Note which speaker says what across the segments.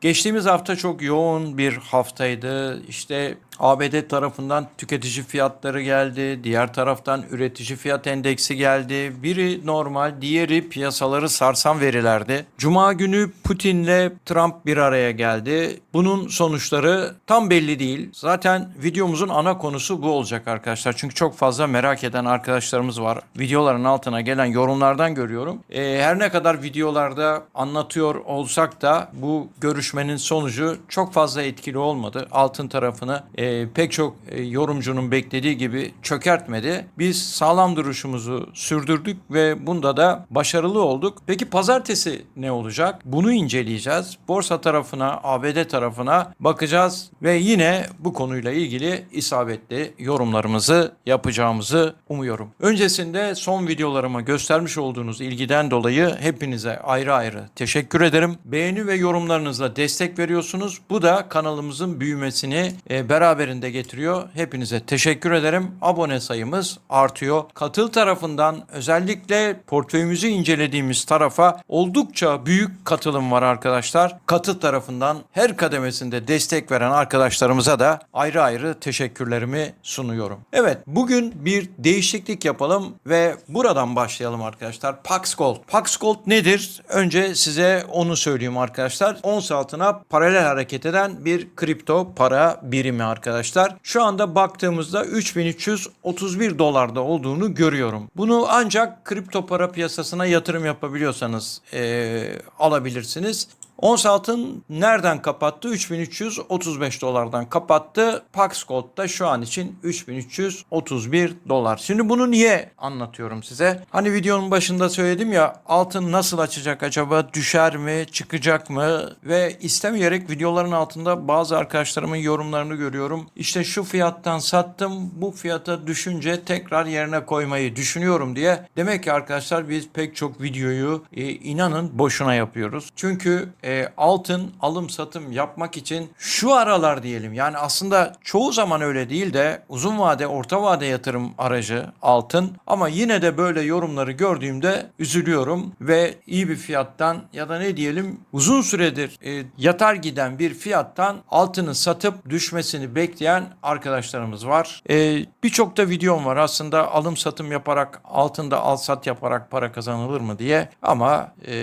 Speaker 1: Geçtiğimiz hafta çok yoğun bir haftaydı. İşte ABD tarafından tüketici fiyatları geldi. Diğer taraftan üretici fiyat endeksi geldi. Biri normal, diğeri piyasaları sarsan verilerdi. Cuma günü Putin'le Trump bir araya geldi. Bunun sonuçları tam belli değil. Zaten videomuzun ana konusu bu olacak arkadaşlar. Çünkü çok fazla merak eden arkadaşlarımız var. Videoların altına gelen yorumlardan görüyorum. Ee, her ne kadar videolarda anlatıyor olsak da bu görüşmenin sonucu çok fazla etkili olmadı. Altın tarafını e, pek çok e, yorumcunun beklediği gibi çökertmedi. Biz sağlam duruşumuzu sürdürdük ve bunda da başarılı olduk. Peki pazartesi ne olacak? Bunu inceleyeceğiz. Borsa tarafına, ABD tarafına bakacağız ve yine bu konuyla ilgili isabetli yorumlarımızı yapacağımızı umuyorum. Öncesinde son videolarıma göstermiş olduğunuz ilgiden dolayı hepinize ayrı ayrı teşekkür ederim. Beğeni ve yorumlarınızla destek veriyorsunuz. Bu da kanalımızın büyümesini e, beraberinde getiriyor. Hepinize teşekkür ederim. Abone sayımız artıyor. Katıl tarafından özellikle portföyümüzü incelediğimiz tarafa oldukça büyük katılım var arkadaşlar. Katıl tarafından her kademesinde destek veren arkadaşlarımıza da ayrı ayrı teşekkürlerimi sunuyorum. Evet bugün bir değişiklik yapalım ve buradan başlayalım arkadaşlar. Pax Gold. Pax Gold nedir? Önce size onu söyleyeyim arkadaşlar. Ons altına paralel hareket eden bir kripto para birimi arkadaşlar. Şu anda baktığımızda 3331 dolarda olduğunu görüyorum. Bunu ancak kripto para piyasasına yatırım yapabiliyorsanız eee, alabilirsiniz. Ons altın nereden kapattı? 3335 dolardan kapattı. Pax Gold da şu an için 3331 dolar. Şimdi bunu niye anlatıyorum size? Hani videonun başında söyledim ya altın nasıl açacak acaba? Düşer mi? Çıkacak mı? Ve istemeyerek videoların altında bazı arkadaşlarımın yorumlarını görüyorum. İşte şu fiyattan sattım. Bu fiyata düşünce tekrar yerine koymayı düşünüyorum diye. Demek ki arkadaşlar biz pek çok videoyu e, inanın boşuna yapıyoruz. Çünkü e, altın alım satım yapmak için şu aralar diyelim. Yani aslında çoğu zaman öyle değil de uzun vade orta vade yatırım aracı altın. Ama yine de böyle yorumları gördüğümde üzülüyorum ve iyi bir fiyattan ya da ne diyelim uzun süredir e, yatar giden bir fiyattan altını satıp düşmesini bekleyen arkadaşlarımız var. E, Birçok da videom var aslında alım satım yaparak altında al sat yaparak para kazanılır mı diye. Ama e,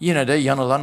Speaker 1: yine de yanılan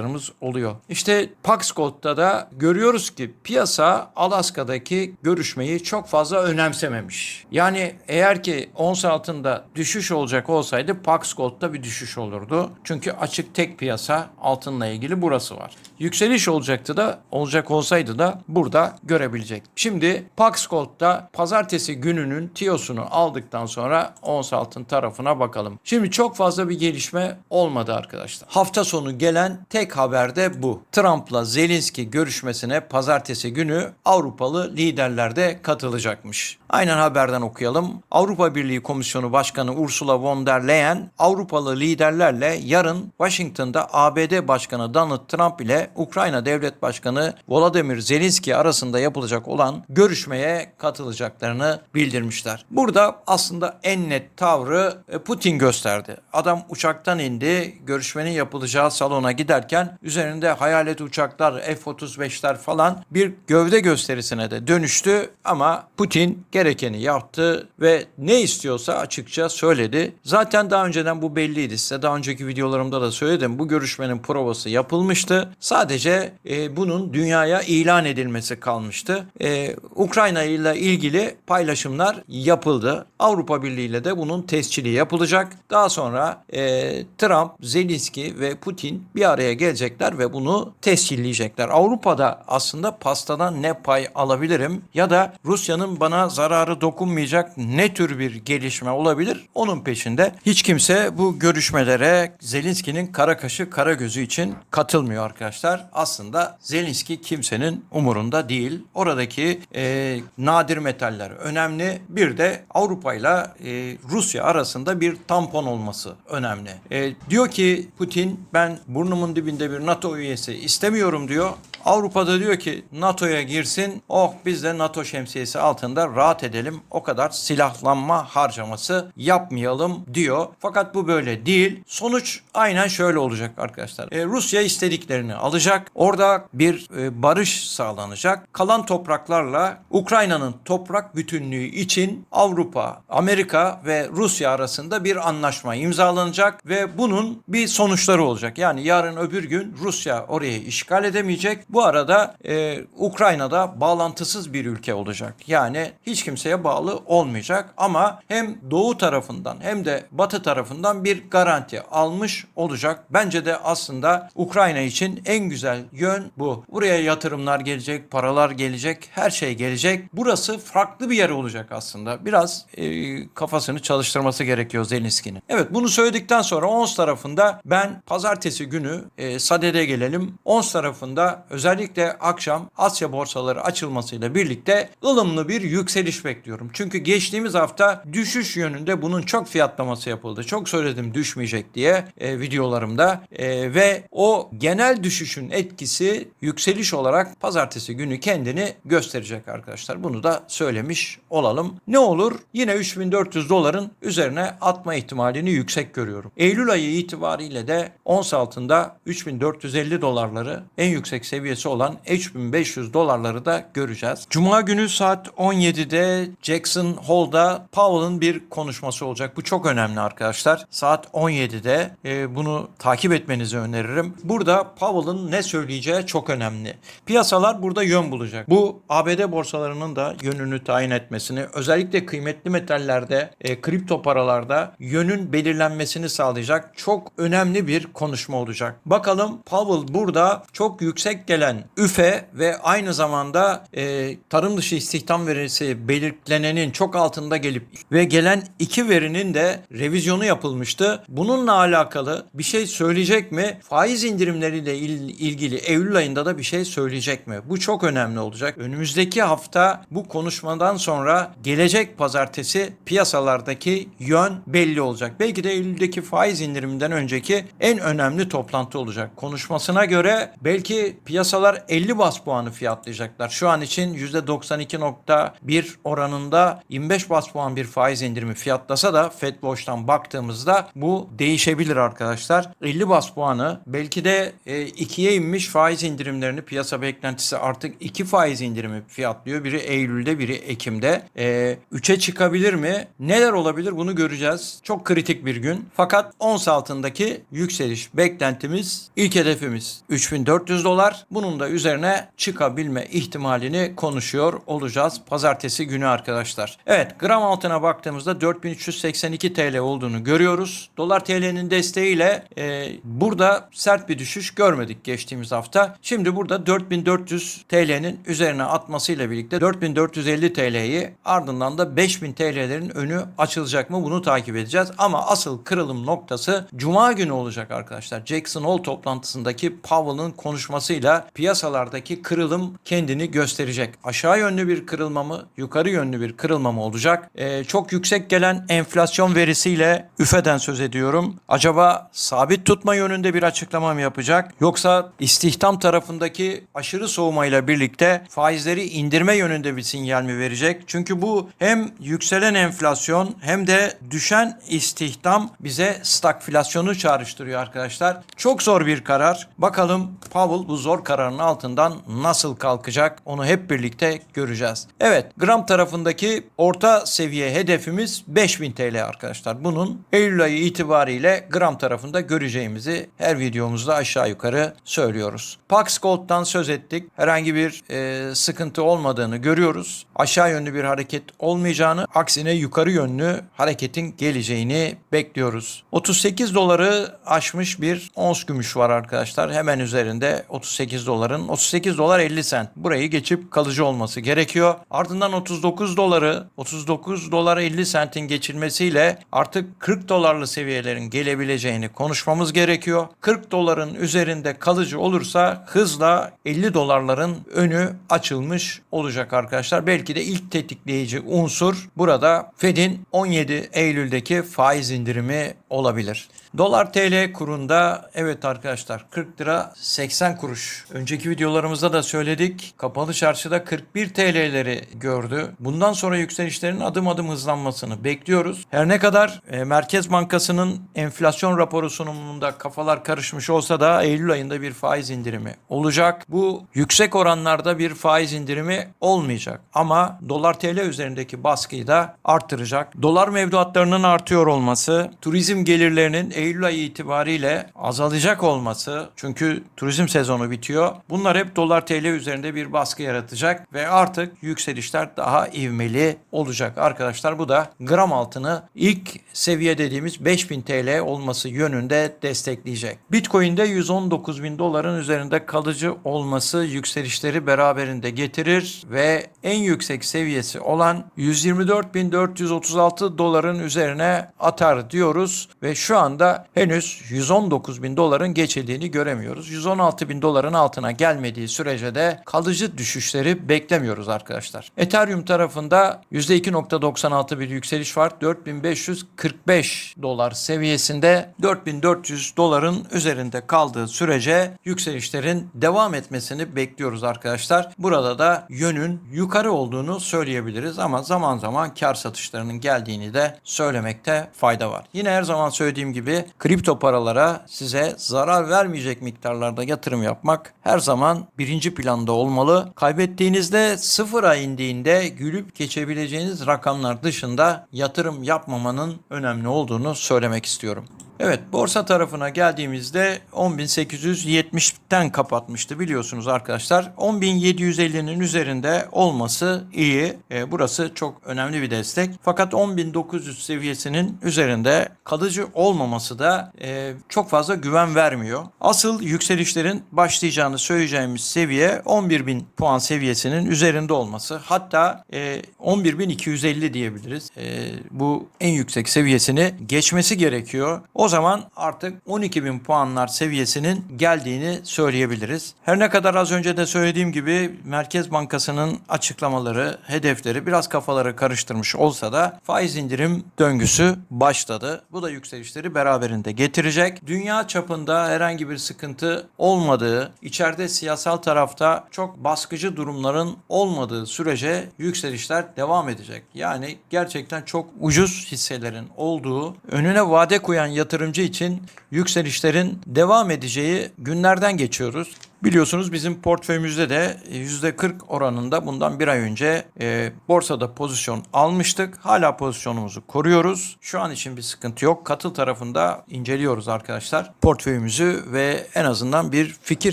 Speaker 1: arkadaşlarımız oluyor. İşte Pax Gold'da da görüyoruz ki piyasa Alaska'daki görüşmeyi çok fazla önemsememiş. Yani eğer ki ons altında düşüş olacak olsaydı Pax Gold'da bir düşüş olurdu. Çünkü açık tek piyasa altınla ilgili burası var. Yükseliş olacaktı da olacak olsaydı da burada görebilecek. Şimdi Pax Gold'da pazartesi gününün tiyosunu aldıktan sonra ons altın tarafına bakalım. Şimdi çok fazla bir gelişme olmadı arkadaşlar. Hafta sonu gelen tek haber de bu. Trump'la Zelenski görüşmesine pazartesi günü Avrupalı liderler de katılacakmış. Aynen haberden okuyalım. Avrupa Birliği Komisyonu Başkanı Ursula von der Leyen Avrupalı liderlerle yarın Washington'da ABD Başkanı Donald Trump ile Ukrayna Devlet Başkanı Volodymyr Zelenski arasında yapılacak olan görüşmeye katılacaklarını bildirmişler. Burada aslında en net tavrı e, Putin gösterdi. Adam uçaktan indi, görüşmenin yapılacağı salona giderken üzerinde hayalet uçaklar, F-35'ler falan bir gövde gösterisine de dönüştü ama Putin gerekeni yaptı ve ne istiyorsa açıkça söyledi. Zaten daha önceden bu belliydi. Size daha önceki videolarımda da söyledim. Bu görüşmenin provası yapılmıştı. Sadece e, bunun dünyaya ilan edilmesi kalmıştı. E, Ukrayna ile ilgili paylaşımlar yapıldı. Avrupa Birliği ile de bunun tescili yapılacak. Daha sonra e, Trump, Zelenski ve Putin bir araya gelecekler ve bunu tescilleyecekler. Avrupa'da aslında pastadan ne pay alabilirim ya da Rusya'nın bana zararı dokunmayacak ne tür bir gelişme olabilir onun peşinde. Hiç kimse bu görüşmelere Zelenski'nin kara kaşı kara gözü için katılmıyor arkadaşlar. Aslında Zelenski kimsenin umurunda değil. Oradaki e, nadir metaller önemli. Bir de Avrupa ile e, Rusya arasında bir tampon olması önemli. E, diyor ki Putin ben burnumun dibinde bir NATO üyesi istemiyorum diyor. Avrupa'da diyor ki NATO'ya girsin. Oh biz de NATO şemsiyesi altında rahat edelim. O kadar silahlanma harcaması yapmayalım diyor. Fakat bu böyle değil. Sonuç aynen şöyle olacak arkadaşlar. E, Rusya istediklerini alacak. Orada bir e, barış sağlanacak. Kalan topraklarla Ukrayna'nın toprak bütünlüğü için Avrupa, Amerika ve Rusya arasında bir anlaşma imzalanacak ve bunun bir sonuçları olacak. Yani yarın öbür gün Rusya orayı işgal edemeyecek. Bu arada e, Ukrayna'da bağlantısız bir ülke olacak. Yani hiç kimseye bağlı olmayacak ama hem doğu tarafından hem de batı tarafından bir garanti almış olacak. Bence de aslında Ukrayna için en güzel yön bu. Buraya yatırımlar gelecek, paralar gelecek, her şey gelecek. Burası farklı bir yer olacak aslında. Biraz e, kafasını çalıştırması gerekiyor Zelenski'nin. Evet bunu söyledikten sonra ONS tarafında ben pazartesi günü e, Sade'de gelelim. ONS tarafında özellikle akşam Asya borsaları açılmasıyla birlikte ılımlı bir yükseliş bekliyorum. Çünkü geçtiğimiz hafta düşüş yönünde bunun çok fiyatlaması yapıldı. Çok söyledim düşmeyecek diye e, videolarımda E, ve o genel düşüşün etkisi yükseliş olarak pazartesi günü kendini gösterecek arkadaşlar. Bunu da söylemiş olalım. Ne olur? Yine 3400 doların üzerine atma ihtimalini yüksek görüyorum. Eylül ayı itibariyle de ons altında 3450 dolarları en yüksek seviyesi olan 3500 dolarları da göreceğiz. Cuma günü saat 17'de Jackson Hole'da Powell'ın bir konuşması olacak. Bu çok önemli arkadaşlar. Saat 17'de e, bunu takip etmenizi öneririm. Burada Powell'ın ne söyleyeceği çok önemli. Piyasalar burada yön bulacak. Bu ABD borsalarının da yönünü tayin etmesini, özellikle kıymetli metallerde, e, kripto paralarda yönün belirlenmesini sağlayacak çok önemli bir konuşma olacak. Bakalım Powell burada çok yüksek gelen üfe ve aynı zamanda e, tarım dışı istihdam verisi belirlenenin çok altında gelip ve gelen iki verinin de revizyonu yapılmıştı. Bununla alakalı bir şey söyleyecek mi? Faiz indirimleriyle il- ilgili Eylül ayında da bir şey söyleyecek mi? Bu çok önemli olacak. Önümüzdeki hafta bu konuşmadan sonra gelecek pazartesi piyasalardaki yön belli olacak. Belki de Eylül'deki faiz indiriminden önceki en önemli toplantı olacak. Konuşmasına göre belki piyasalar 50 bas puanı fiyatlayacaklar. Şu an için %92.1 oranında 25 bas puan bir faiz indirimi fiyatlasa da Fed Watch'tan baktığımızda bu değişebilir arkadaşlar. 50 bas puanı belki de e, ikiye inmiş faiz indirimlerini piyasa beklentisi artık iki faiz indirimi fiyatlıyor. Biri Eylül'de biri Ekim'de. E, 3'e çıkabilir mi? Neler olabilir bunu göreceğiz. Çok kritik bir gün. Fakat ons altındaki yükseliş beklentimiz ilk hedefimiz 3400 dolar. Bunun da üzerine çıkabilme ihtimalini konuşuyor olacağız pazartesi günü arkadaşlar. Evet gram altına baktığımızda 4382 TL olduğunu görüyoruz. Dolar TL'nin desteğiyle e, burada sert bir düşüş görmedik geçtiğimiz hafta. Şimdi burada 4400 TL'nin üzerine atmasıyla birlikte 4450 TL'yi ardından da 5000 TL'lerin önü açılacak mı bunu takip edeceğiz. Ama asıl kırılım noktası Cuma günü olacak arkadaşlar. Jackson Hole toplantısındaki Powell'ın konuşmasıyla piyasalardaki kırılım kendini gösterecek. Aşağı yönlü bir kırılma mı, yukarı yönlü bir kırılma mı olacak? Ee, çok yüksek gelen enflasyon verisiyle üfeden söz ediyorum. Acaba sabit tutma yönünde bir açıklama mı yapacak? Yoksa istihdam tarafındaki aşırı soğumayla birlikte faizleri indirme yönünde bir sinyal mi verecek? Çünkü bu hem yükselen enflasyon hem de düşen istihdam bize stagflasyonu çağrıştırıyor arkadaşlar. Çok zor bir karar. Bakalım Powell bu zor kararın altından nasıl kalkacak onu hep birlikte göreceğiz. Evet gram tarafındaki orta seviye hedefimiz 5000 TL arkadaşlar. Bunun Eylül ayı itibariyle gram tarafında göreceğimizi her videomuzda aşağı yukarı söylüyoruz. Pax Gold'dan söz ettik. Herhangi bir e, sıkıntı olmadığını görüyoruz. Aşağı yönlü bir hareket olmayacağını, aksine yukarı yönlü hareketin geleceğini bekliyoruz. 38 doları aşmış bir ons gümüş var arkadaşlar. Hemen üzerinde 38 doların 38 dolar 50 sent. Burayı geçip kalıcı olması gerekiyor. Ardından 39 doları 39 dolar 50 sentin geçilmesiyle artık 40 dolarlı seviyelerin gelebileceğini konuşmamız gerekiyor. 40 doların üzerinde kalıcı olursa hızla 50 dolarların önü açılmış olacak arkadaşlar. Belki de ilk tetikleyici unsur burada Fed'in 17 Eylül'deki faiz indirimi olabilir. Dolar TL kurunda evet arkadaşlar 40 lira 80 kuruş. Önceki videolarımızda da söyledik. Kapalı çarşıda 41 TL'leri gördü. Bundan sonra yükselişlerin adım adım hızlanmasını bekliyoruz. Her ne kadar e, Merkez Bankası'nın enflasyon raporu sunumunda kafalar karışmış olsa da Eylül ayında bir faiz indirimi olacak. Bu yüksek oranlarda bir faiz indirimi olmayacak. Ama dolar TL üzerindeki baskıyı da arttıracak. Dolar mevduatlarının artıyor olması, turizm gelirlerinin Eylül ayı itibariyle azalacak olması çünkü turizm sezonu bitiyor. Bunlar hep dolar TL üzerinde bir baskı yaratacak ve artık yükselişler daha ivmeli olacak arkadaşlar. Bu da gram altını ilk seviye dediğimiz 5000 TL olması yönünde destekleyecek. Bitcoin'de 119 bin doların üzerinde kalıcı olması yükselişleri beraberinde getirir ve en yüksek seviyesi olan 124.436 doların üzerine atar diyoruz ve şu anda henüz 119 bin doların geçildiğini göremiyoruz. 116 bin doların altına gelmediği sürece de kalıcı düşüşleri beklemiyoruz arkadaşlar. Ethereum tarafında %2.96 bir yükseliş var. 4545 dolar seviyesinde 4400 doların üzerinde kaldığı sürece yükselişlerin devam etmesini bekliyoruz arkadaşlar. Burada da yönün yukarı olduğunu söyleyebiliriz ama zaman zaman kar satışlarının geldiğini de söylemekte fayda var. Yine her zaman söylediğim gibi kripto paralara size zarar vermeyecek miktarlarda yatırım yapmak her zaman birinci planda olmalı. Kaybettiğinizde sıfıra indiğinde gülüp geçebileceğiniz rakamlar dışında yatırım yapmamanın önemli olduğunu söylemek istiyorum. Evet borsa tarafına geldiğimizde 10.870'ten kapatmıştı biliyorsunuz arkadaşlar. 10.750'nin üzerinde olması iyi. E, burası çok önemli bir destek. Fakat 10.900 seviyesinin üzerinde kalıcı olmaması da e, çok fazla güven vermiyor. Asıl yükselişlerin başlayacağını söyleyeceğimiz seviye 11.000 puan seviyesinin üzerinde olması. Hatta e, 11.250 diyebiliriz. E, bu en yüksek seviyesini geçmesi gerekiyor. O zaman artık 12.000 puanlar seviyesinin geldiğini söyleyebiliriz. Her ne kadar az önce de söylediğim gibi Merkez Bankası'nın açıklamaları, hedefleri biraz kafaları karıştırmış olsa da faiz indirim döngüsü başladı. Bu da yükselişleri beraberinde getirecek. Dünya çapında herhangi bir sıkıntı olmadığı, içeride siyasal tarafta çok baskıcı durumların olmadığı sürece yükselişler devam edecek. Yani gerçekten çok ucuz hisselerin olduğu, önüne vade koyan yatırımcı için yükselişlerin devam edeceği günlerden geçiyoruz. Biliyorsunuz bizim portföyümüzde de %40 oranında bundan bir ay önce e, borsada pozisyon almıştık. Hala pozisyonumuzu koruyoruz. Şu an için bir sıkıntı yok. Katıl tarafında inceliyoruz arkadaşlar portföyümüzü ve en azından bir fikir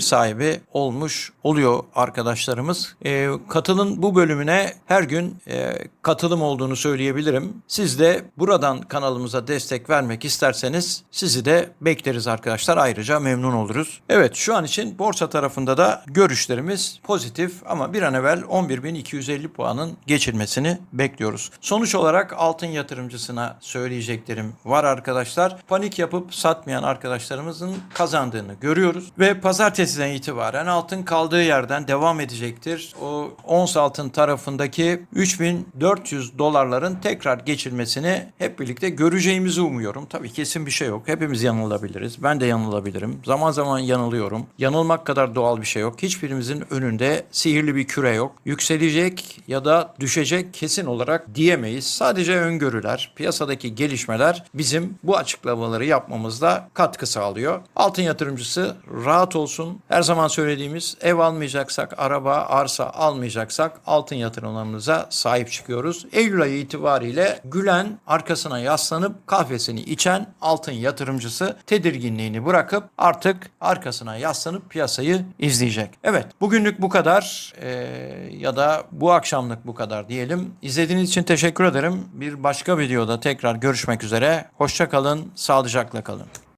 Speaker 1: sahibi olmuş oluyor arkadaşlarımız. E, katılın bu bölümüne her gün e, katılım olduğunu söyleyebilirim. Siz de buradan kanalımıza destek vermek isterseniz sizi de bekleriz arkadaşlar. Ayrıca memnun oluruz. Evet şu an için borsa tarafında da görüşlerimiz pozitif ama bir an evvel 11.250 puanın geçilmesini bekliyoruz. Sonuç olarak altın yatırımcısına söyleyeceklerim var arkadaşlar. Panik yapıp satmayan arkadaşlarımızın kazandığını görüyoruz ve pazartesiden itibaren altın kaldığı yerden devam edecektir. O ons altın tarafındaki 3400 dolarların tekrar geçilmesini hep birlikte göreceğimizi umuyorum. Tabii kesin bir şey yok. Hepimiz yanılabiliriz. Ben de yanılabilirim. Zaman zaman yanılıyorum. Yanılmak kadar doğal bir şey yok. Hiçbirimizin önünde sihirli bir küre yok. Yükselecek ya da düşecek kesin olarak diyemeyiz. Sadece öngörüler, piyasadaki gelişmeler bizim bu açıklamaları yapmamızda katkı sağlıyor. Altın yatırımcısı rahat olsun. Her zaman söylediğimiz ev almayacaksak, araba, arsa almayacaksak altın yatırımlarımıza sahip çıkıyoruz. Eylül ayı itibariyle gülen, arkasına yaslanıp kahvesini içen altın yatırımcısı tedirginliğini bırakıp artık arkasına yaslanıp piyasayı izleyecek. Evet bugünlük bu kadar Ee, ya da bu akşamlık bu kadar diyelim. İzlediğiniz için teşekkür ederim. Bir başka videoda tekrar görüşmek üzere. Hoşça kalın, sağlıcakla kalın.